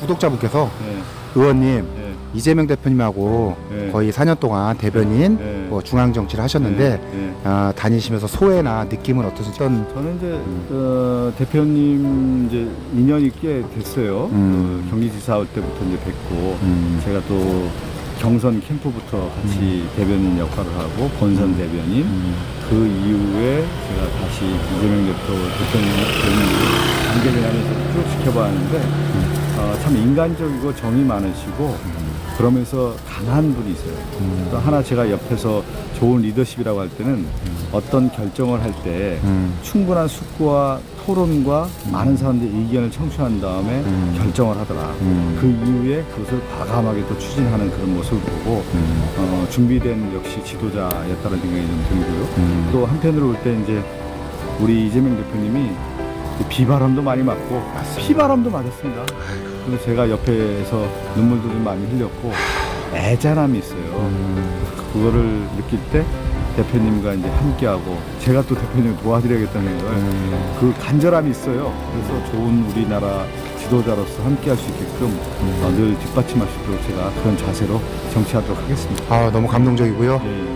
구독자분께서 예, 의원님 예, 이재명 대표님하고 네. 거의 4년 동안 대변인 예. 뭐 중앙 정치를 하셨는데 예, 예. 아, 다니시면서 소회나 느낌은 어떠신지? 저는 이제 어, 대표님 이제 인연이 꽤 됐어요. 음. 그 경기지사 할 때부터 이제 뵙고 음. 제가 또 경선 캠프부터 같이 대변인 역할을 하고 본선 대변인 음. 그 이후에 제가 다시 이재명 대표 대통령 관계를 하면서 쭉 지켜봤는데 어, 참 인간적이고 정이 많으시고 그러면서 강한 분이 있어요. 또 하나 제가 옆에서 좋은 리더십이라고 할 때는 어떤 결정을 할때 음. 충분한 숙고와 토론과 많은 사람들의 의견을 청취한 다음에 음. 결정을 하더라. 음. 그 이후에 그것을 과감하게 또 추진하는 그런 모습을 보고 음. 어, 준비된 역시 지도자였다는 생각이 좀 들고요. 음. 또 한편으로 볼 때 이제 우리 이재명 대표님이 비바람도 많이 맞고 피바람도 맞았습니다. 그리고 제가 옆에서 눈물도 좀 많이 흘렸고 애잔함이 있어요. 음. 그거를 느낄 때 대표님과 이제 함께하고 제가 또 대표님을 도와드려야겠다는 생각을 음. 그 간절함이 있어요. 그래서 좋은 우리나라 지도자로서 함께할 수 있게끔 어, 늘 뒷받침할 수 있도록 제가 그런 자세로 정치하도록 하겠습니다. 아 너무 감동적이고요. 예, 예.